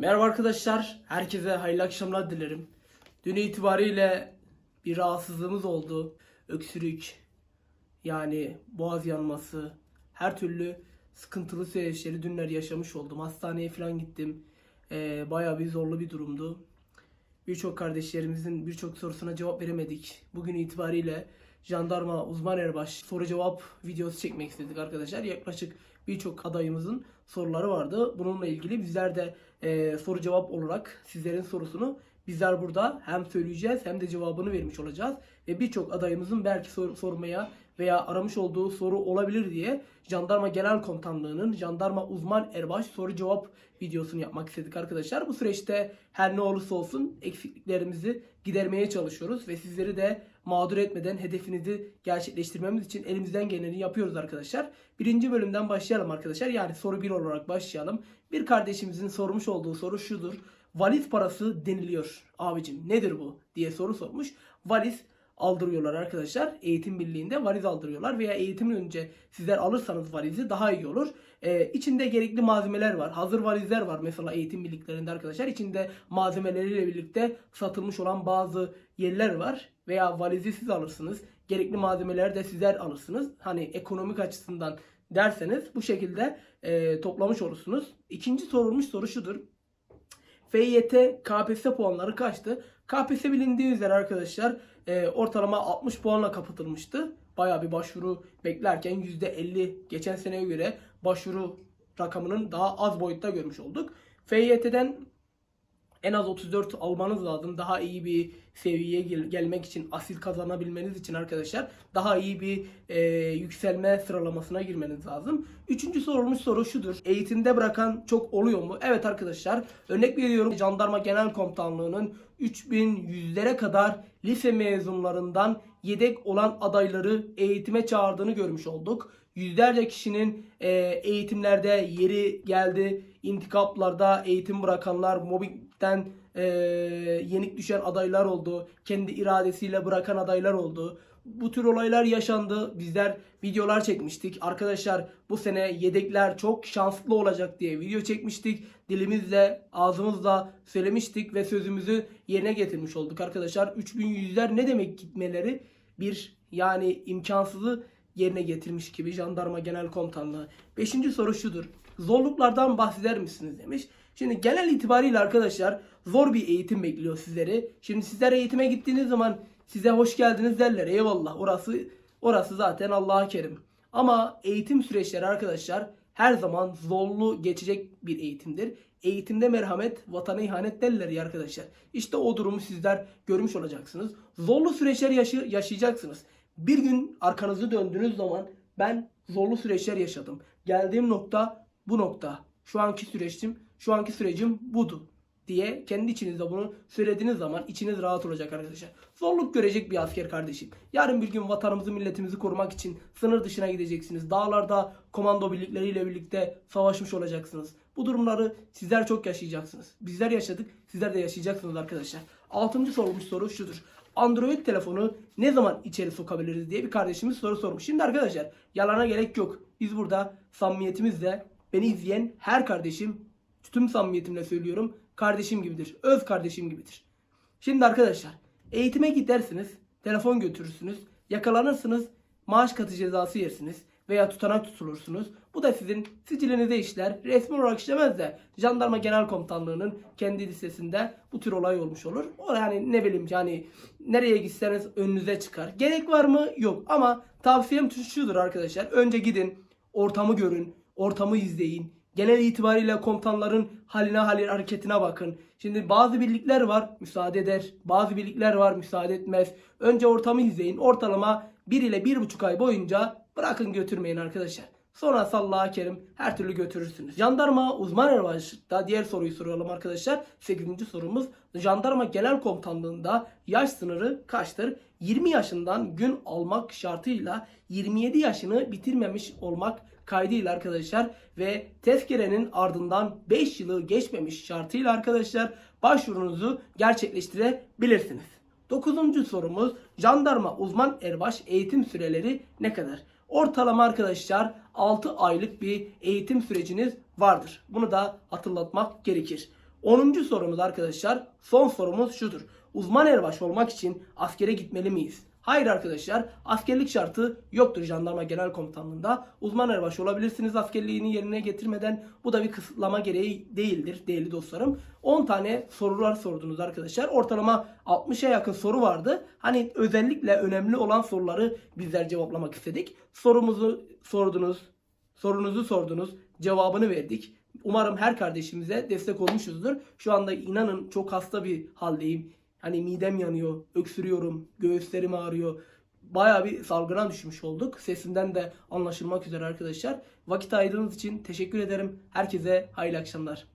Merhaba arkadaşlar, herkese hayırlı akşamlar dilerim. Dün itibariyle bir rahatsızlığımız oldu. Öksürük, yani boğaz yanması, her türlü sıkıntılı süreçleri dünler yaşamış oldum. Hastaneye falan gittim. Ee, bayağı bir zorlu bir durumdu. Birçok kardeşlerimizin birçok sorusuna cevap veremedik. Bugün itibariyle jandarma uzman erbaş soru cevap videosu çekmek istedik arkadaşlar. Yaklaşık birçok adayımızın soruları vardı. Bununla ilgili bizler de e, soru cevap olarak sizlerin sorusunu bizler burada hem söyleyeceğiz hem de cevabını vermiş olacağız. Ve birçok adayımızın belki sor- sormaya veya aramış olduğu soru olabilir diye Jandarma Genel Komutanlığı'nın Jandarma Uzman Erbaş soru cevap videosunu yapmak istedik arkadaşlar. Bu süreçte her ne olursa olsun eksikliklerimizi gidermeye çalışıyoruz ve sizleri de mağdur etmeden hedefinizi gerçekleştirmemiz için elimizden geleni yapıyoruz arkadaşlar. Birinci bölümden başlayalım arkadaşlar. Yani soru 1 olarak başlayalım. Bir kardeşimizin sormuş olduğu soru şudur. Valiz parası deniliyor. Abicim nedir bu diye soru sormuş. Valiz aldırıyorlar arkadaşlar. Eğitim birliğinde valiz aldırıyorlar veya eğitimin önce sizler alırsanız valizi daha iyi olur. Ee, içinde gerekli malzemeler var. Hazır valizler var mesela eğitim birliklerinde arkadaşlar. İçinde malzemeleriyle birlikte satılmış olan bazı yerler var. Veya valizi siz alırsınız. Gerekli malzemeleri de sizler alırsınız. Hani ekonomik açısından derseniz bu şekilde e, toplamış olursunuz. İkinci sorulmuş soru şudur. FYT KPSS puanları kaçtı? KPSS bilindiği üzere arkadaşlar e, ortalama 60 puanla kapatılmıştı. Baya bir başvuru beklerken %50 geçen seneye göre başvuru rakamının daha az boyutta görmüş olduk. FYT'den en az 34 almanız lazım. Daha iyi bir seviyeye gel- gelmek için, asil kazanabilmeniz için arkadaşlar daha iyi bir e, yükselme sıralamasına girmeniz lazım. Üçüncü sorulmuş soru şudur. Eğitimde bırakan çok oluyor mu? Evet arkadaşlar. Örnek veriyorum Jandarma Genel Komutanlığı'nın 3100'lere kadar lise mezunlarından yedek olan adayları eğitime çağırdığını görmüş olduk. Yüzlerce kişinin e, eğitimlerde yeri geldi. İntikaplarda eğitim bırakanlar, mobbingden e, yenik düşen adaylar oldu. Kendi iradesiyle bırakan adaylar oldu. Bu tür olaylar yaşandı. Bizler videolar çekmiştik. Arkadaşlar bu sene yedekler çok şanslı olacak diye video çekmiştik. Dilimizle, ağzımızla söylemiştik ve sözümüzü yerine getirmiş olduk arkadaşlar. 3100'ler ne demek gitmeleri? Bir yani imkansızı yerine getirmiş gibi Jandarma Genel Komutanlığı. Beşinci soru şudur. Zorluklardan bahseder misiniz demiş. Şimdi genel itibariyle arkadaşlar zor bir eğitim bekliyor sizleri. Şimdi sizler eğitime gittiğiniz zaman size hoş geldiniz derler. Eyvallah orası orası zaten Allah'a kerim. Ama eğitim süreçleri arkadaşlar her zaman zorlu geçecek bir eğitimdir. Eğitimde merhamet, vatana ihanet derler ya arkadaşlar. İşte o durumu sizler görmüş olacaksınız. Zorlu süreçler yaşayacaksınız. Bir gün arkanızı döndüğünüz zaman ben zorlu süreçler yaşadım. Geldiğim nokta bu nokta. Şu anki süreçim, şu anki sürecim budu diye kendi içinizde bunu söylediğiniz zaman içiniz rahat olacak arkadaşlar. Zorluk görecek bir asker kardeşim. Yarın bir gün vatanımızı milletimizi korumak için sınır dışına gideceksiniz. Dağlarda komando birlikleriyle birlikte savaşmış olacaksınız. Bu durumları sizler çok yaşayacaksınız. Bizler yaşadık, sizler de yaşayacaksınız arkadaşlar. Altıncı sorulmuş soru şudur. Android telefonu ne zaman içeri sokabiliriz diye bir kardeşimiz soru sormuş. Şimdi arkadaşlar yalana gerek yok. Biz burada samimiyetimizle beni izleyen her kardeşim tüm samimiyetimle söylüyorum kardeşim gibidir. Öz kardeşim gibidir. Şimdi arkadaşlar eğitime gidersiniz, telefon götürürsünüz, yakalanırsınız, maaş katı cezası yersiniz veya tutanak tutulursunuz. Bu da sizin sicilinize işler. Resmi olarak işlemez de Jandarma Genel Komutanlığı'nın kendi listesinde bu tür olay olmuş olur. O yani ne bileyim yani nereye gitseniz önünüze çıkar. Gerek var mı? Yok. Ama tavsiyem şudur arkadaşlar. Önce gidin, ortamı görün, ortamı izleyin. Genel itibariyle komutanların haline haline hareketine bakın. Şimdi bazı birlikler var müsaade eder. Bazı birlikler var müsaade etmez. Önce ortamı izleyin. Ortalama 1 ile 1,5 ay boyunca bırakın götürmeyin arkadaşlar. Sonra Allah'a kerim her türlü götürürsünüz. Jandarma uzman erbaşlıkta diğer soruyu soralım arkadaşlar. 8. sorumuz. Jandarma Genel Komutanlığında yaş sınırı kaçtır? 20 yaşından gün almak şartıyla 27 yaşını bitirmemiş olmak kaydıyla arkadaşlar ve tezkerenin ardından 5 yılı geçmemiş şartıyla arkadaşlar başvurunuzu gerçekleştirebilirsiniz. Dokuzuncu sorumuz jandarma uzman erbaş eğitim süreleri ne kadar? Ortalama arkadaşlar 6 aylık bir eğitim süreciniz vardır. Bunu da hatırlatmak gerekir. 10. sorumuz arkadaşlar. Son sorumuz şudur. Uzman erbaş olmak için askere gitmeli miyiz? Hayır arkadaşlar. Askerlik şartı yoktur jandarma genel komutanlığında. Uzman erbaş olabilirsiniz askerliğini yerine getirmeden. Bu da bir kısıtlama gereği değildir değerli dostlarım. 10 tane sorular sordunuz arkadaşlar. Ortalama 60'a yakın soru vardı. Hani özellikle önemli olan soruları bizler cevaplamak istedik. Sorumuzu sordunuz. Sorunuzu sordunuz. Cevabını verdik. Umarım her kardeşimize destek olmuşuzdur. Şu anda inanın çok hasta bir haldeyim. Hani midem yanıyor, öksürüyorum, göğüslerim ağrıyor. Baya bir salgına düşmüş olduk. Sesimden de anlaşılmak üzere arkadaşlar. Vakit ayırdığınız için teşekkür ederim. Herkese hayırlı akşamlar.